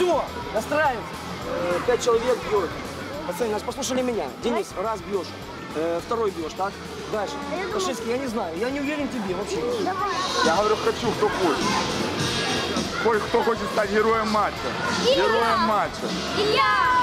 Все, настраивайся. Э, Пять человек бьет. Пацаны, нас послушали меня. Денис, раз бьешь, э, второй бьешь, так? Дальше. Пашинский, я не знаю, я не уверен в тебе вообще. Я говорю, хочу, кто хочет. Хоть кто хочет стать героем матча. Героем матча. Там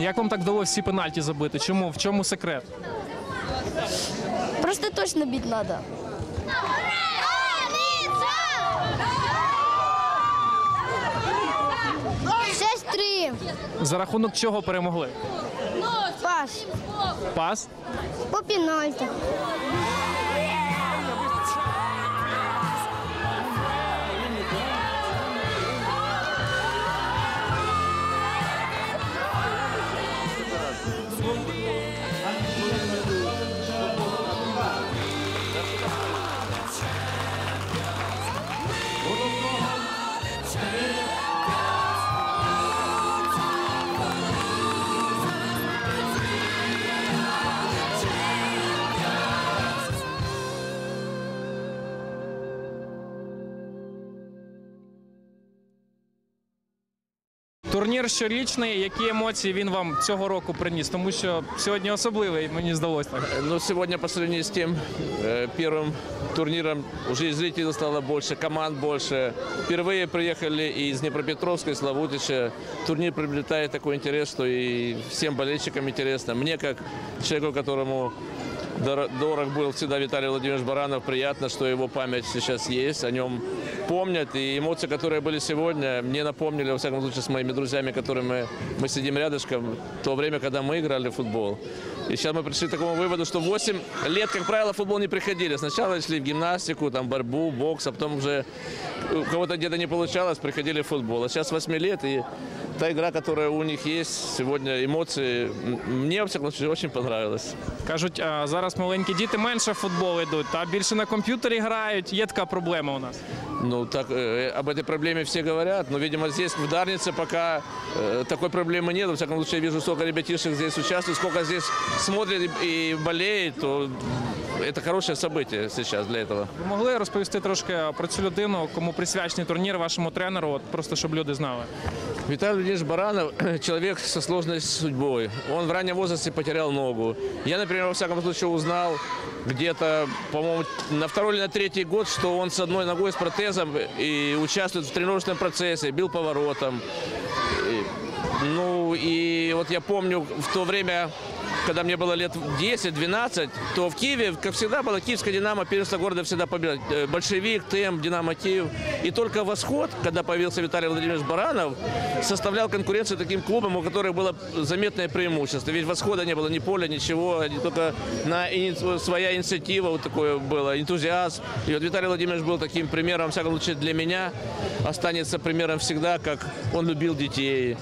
Як вам так вдалося всі пенальті забити? Чому? В чому секрет? Просто точно бити треба. Шесть-три. За рахунок чого перемогли? Пас. Пас? По пенальті. yeah Турнір щорічний. Які емоції він вам цього року приніс? Тому що сьогодні особливий, мені здалося так. Но сегодня по сравнению с тем э, первым турниром уже и зрителей стало больше, команд больше. Впервые приехали и из Днепропетровска, из Славутича. Турнир приобретает такой интерес, что и всем болельщикам интересно. Мне, как человеку, которому дор- дорог был всегда Виталий Владимирович Баранов. Приятно, что его память сейчас есть, о нем помнят. И эмоции, которые были сегодня, мне напомнили, во всяком случае, с моими друзьями, которыми мы сидим рядышком, то время, когда мы играли в футбол. И сейчас мы пришли к такому выводу, что 8 лет, как правило, в футбол не приходили. Сначала шли в гимнастику, там борьбу, бокс, а потом уже у кого-то где-то не получалось, приходили в футбол. А сейчас 8 лет, и та игра, которая у них есть, сегодня эмоции, мне, во всяком случае, очень понравилось. Кажуть, а, зараз маленькі діти менше в футбол йдуть, а більше на комп'ютері грають. Є така проблема у нас. Ну, так, э, об этой проблеме все говорят, но, видимо, здесь, в Дарнице, пока э, такой проблемы нет. Во всяком случае, я вижу, сколько ребятишек здесь участвует, сколько здесь смотрит и, и болеет, то это хорошее событие сейчас для этого. Ви могли розповісти трошки про цю людину, кому присвячений турнір вашому тренеру, от просто щоб люди знали. Виталий Владимирович Баранов – человек со сложной судьбой. Он в раннем возрасте потерял ногу. Я, например, во всяком случае узнал где-то, по-моему, на второй или на третий год, что он с одной ногой с протезом и участвует в тренировочном процессе, бил поворотом. Ну и вот я помню в то время, когда мне было лет 10-12, то в Киеве, как всегда, была киевская «Динамо», первенство города всегда победа. Э, Большевик, ТЭМ, «Динамо Киев». И только «Восход», когда появился Виталий Владимирович Баранов, составлял конкуренцию таким клубам, у которых было заметное преимущество. Ведь «Восхода» не было ни поля, ничего, только на своя инициатива вот такое было, энтузиазм. И вот Виталий Владимирович был таким примером, во всяком случае, для меня, останется примером всегда, как он любил детей.